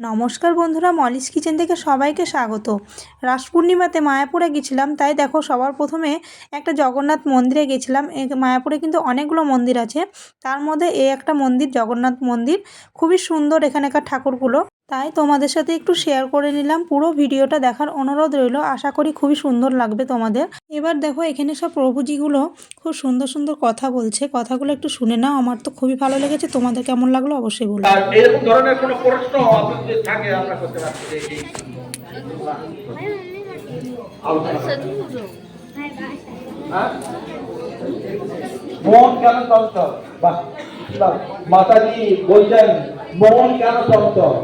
নমস্কার বন্ধুরা Molly's kitchen থেকে সবাইকে স্বাগত। রাস পূর্ণিমাতে মায়াপুরে গেছিলাম, তাই দেখো সবার প্রথমে একটা জগন্নাথ মন্দিরে গেছিলাম। মায়াপুরে কিন্তু অনেকগুলো মন্দির আছে, তার মধ্যে এই একটা মন্দির, জগন্নাথ মন্দির। খুবই সুন্দর এখানকার ঠাকুরগুলো। তাই তোমাদের সাথে একটু শেয়ার করে নিলাম। পুরো ভিডিওটা দেখার অনুরোধ রইল। আশা করি খুবই সুন্দর লাগবে তোমাদের। এবার দেখো, এখানে সব প্রভুজিগুলো খুব সুন্দর সুন্দর কথা বলছে। কথাগুলো একটু শুনে নাও। আমার তো খুবই ভালো লেগেছে। তোমাদের কেমন লাগল অবশ্যই বাহ। মাতাজি বলছেন, মন কেন চঞ্চল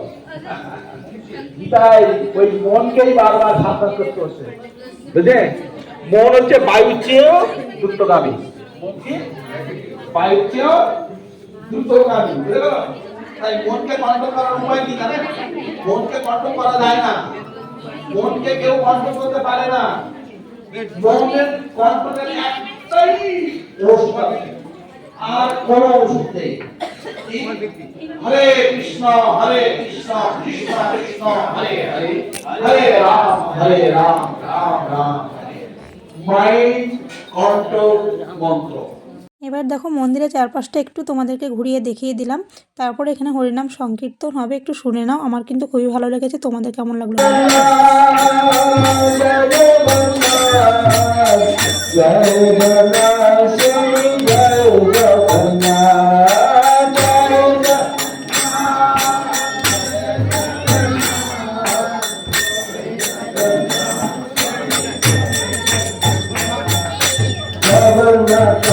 তাই ওই মনকেই বারবার সাবধান করতে হচ্ছে। বুঝলে? মন হচ্ছে বায়ুর চেয়েও দ্রুতগামী। বায়ুর চেয়েও দ্রুতগামী, বুঝতে তাই মনকে কন্ট্রোল করার উপায় কি জানেন? মনকে কন্ট্রোল করা যায় না। মনকে কেউ কন্ট্রোল করতে পারে না। মনের কন্ট্রোলের একটাই ওষুধ আর কোন ওষুধ নেই? হরে কৃষ্ণ হরে কৃষ্ণ কৃষ্ণ কৃষ্ণ হরে হরে হরে রাম হরে রাম রাম রাম মাইন্ড কন্ট্রোল মন্ত্র। এবার দেখো মন্দিরের চারপাশটা একটু তোমাদেরকে ঘুরিয়ে দেখিয়ে দিলাম। তারপরে এখানে হরিনাম সংকীর্তন হবে একটু শুনে নাও। আমার কিন্তু খুবই ভালো লেগেছে। তোমাদের কেমন লাগল?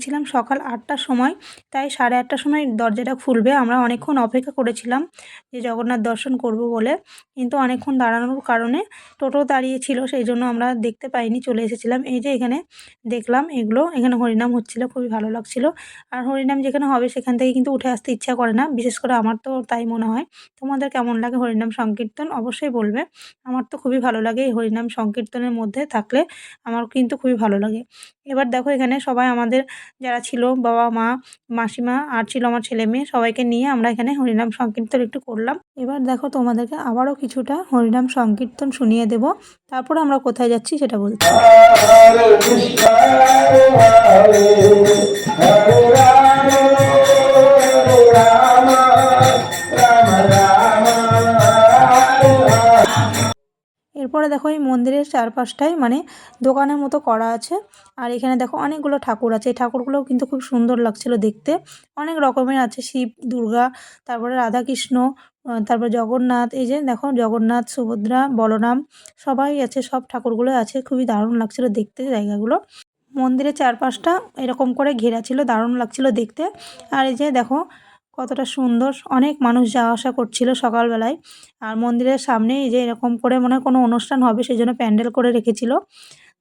গেছিলাম সকাল আটটার সময়, তাই সাড়ে আটটার সময় দরজাটা খুলবে। আমরা অনেকক্ষণ অপেক্ষা করেছিলাম যে জগন্নাথ দর্শন করব বলে, কিন্তু অনেকক্ষণ দাঁড়ানোর কারণে টোটো দাঁড়িয়ে ছিল সেই জন্য আমরা দেখতে পাইনি, চলে এসেছিলাম। এই যে এখানে দেখলাম এগুলো, এখানে হরিনাম হচ্ছিল, খুবই ভালো লাগছিল। আর হরিনাম যেখানে হবে সেখান থেকে কিন্তু উঠে আসতে ইচ্ছা করে না, বিশেষ করে আমার তো তাই মনে হয়। তোমাদের কেমন লাগে হরিনাম সংকীর্তন? অবশ্যই বলবে। আমার তো খুবই ভালো লাগে এই হরিনাম সংকীর্তনের মধ্যে থাকলে, আমার কিন্তু খুবই ভালো লাগে। এবার দেখো এখানে সবাই আমাদের যারা ছিল, বাবা, মা, মাসিমা আর ছিল আমার ছেলে মেয়ে, সবাইকে নিয়ে আমরা এখানে হরিনাম সংকীর্তন একটু করলাম। এবার দেখো তোমাদেরকে আবারও কিছুটা হরিনাম সংকীর্তন শুনিয়ে দেব। তারপর আমরা কোথায় যাচ্ছি সেটা বলছি। এরপরে দেখো এই মন্দিরের চারপাশটায় মানে দোকানের মতো করা আছে। আর এখানে দেখো অনেকগুলো ঠাকুর আছে। এই ঠাকুরগুলোও কিন্তু খুব সুন্দর লাগছিল দেখতে। অনেক রকমের আছে। শিব, দুর্গা, তারপরে রাধাকৃষ্ণ তারপর জগন্নাথ, এই যে দেখো জগন্নাথ, সুভদ্রা, বলরাম সবাই আছে। সব ঠাকুরগুলো আছে। খুবই দারুণ লাগছিল দেখতে জায়গাগুলো। মন্দিরের চারপাশটা এরকম করে ঘেরা ছিল। দারুণ লাগছিল দেখতে। আর এই যে দেখো কতটা সুন্দর। অনেক মানুষ যাওয়া আসা করছিল সকালবেলায়। আর মন্দিরের সামনে যে এরকম করে মনে হয় কোনো অনুষ্ঠান হবে সেই জন্য প্যান্ডেল করে রেখেছিল।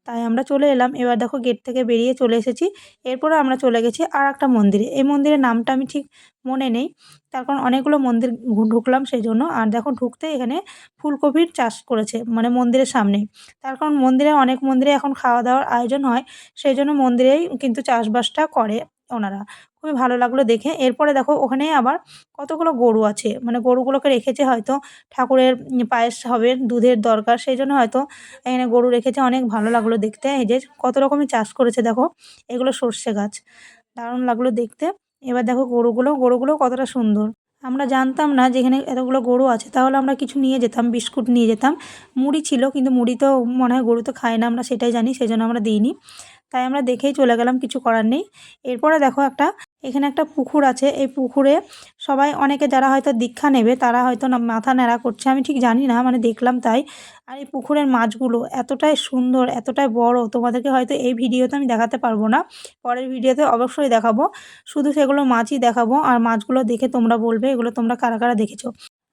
তাই আমরা চলে এলাম। এবার দেখো গেট থেকে বেরিয়ে চলে এসেছি। এরপরে আমরা চলে গেছি আর একটা মন্দিরে। এই মন্দিরের নামটা আমি ঠিক মনে নেই। তার কারণ অনেকগুলো মন্দির ঢুকলাম সেই জন্য আর দেখো ঢুকতে এখানে ফুলকপির চাষ করেছে মানে মন্দিরের সামনে। তার কারণ মন্দিরে অনেক মন্দিরে এখন খাওয়া দাওয়ার আয়োজন হয়। সেই জন্য মন্দিরেই কিন্তু চাষবাসটা করে। ওনারা। খুবই ভালো লাগল দেখে। এরপরে দেখো ওখানে আবার কতগুলো গরু আছে। মানে গরুগুলোকে রেখেছে হয়তো ঠাকুরের পায়েস হবে, দুধের দরকার, সেই জন্য হয়তো এখানে গরু রেখেছে। অনেক ভালো লাগল দেখতে। এই যে কত রকমের চাষ করেছে দেখো। এগুলো সর্ষে গাছ। দারুণ লাগল দেখতে। এবার দেখো গরুগুলো। গরুগুলো কতটা সুন্দর। আমরা জানতাম না যেখানে এতগুলো গরু আছে। তাহলে আমরা কিছু নিয়ে যেতাম, বিস্কুট নিয়ে যেতাম। মুড়ি ছিল, কিন্তু মুড়ি তো মনে হয় গরু তো খায় না। আমরা সেটাই জানি, সেই জন্য আমরা দিইনি। তাই আমরা দেখেই চলে গেলাম, কিছু করার নেই। এরপরে দেখো একটা, এখানে একটা পুকুর আছে। এই পুকুরে সবাই, অনেকে যারা হয়তো দীক্ষা নেবে, তারা হয়তো না, মাথা ন্যাড়া করছে। আমি ঠিক জানি না মানে দেখলাম তাই। আর এই পুকুরের মাছগুলো এতটাই সুন্দর, এতটাই বড়, তোমাদেরকে হয়তো এই ভিডিওতে আমি দেখাতে পারব না। পরের ভিডিওতে অবশ্যই দেখাবো। শুধু সেগুলো মাছই দেখাবো, আর মাছগুলো দেখে তোমরা বলবে, এগুলো তোমরা কারা কারা দেখেছ?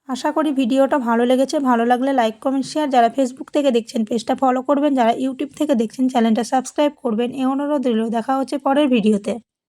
আশা করি ভিডিওটা ভালো লেগেছে। ভালো লাগলে লাইক কমেন্ট শেয়ার যারা ফেসবুক থেকে দেখছেন পেজটা ফলো করবেন। যারা ইউটিউব থেকে দেখছেন চ্যানেলটা সাবস্ক্রাইব করবেন। এ অনুরোধ রইল। দেখা হচ্ছে পরের ভিডিওতে।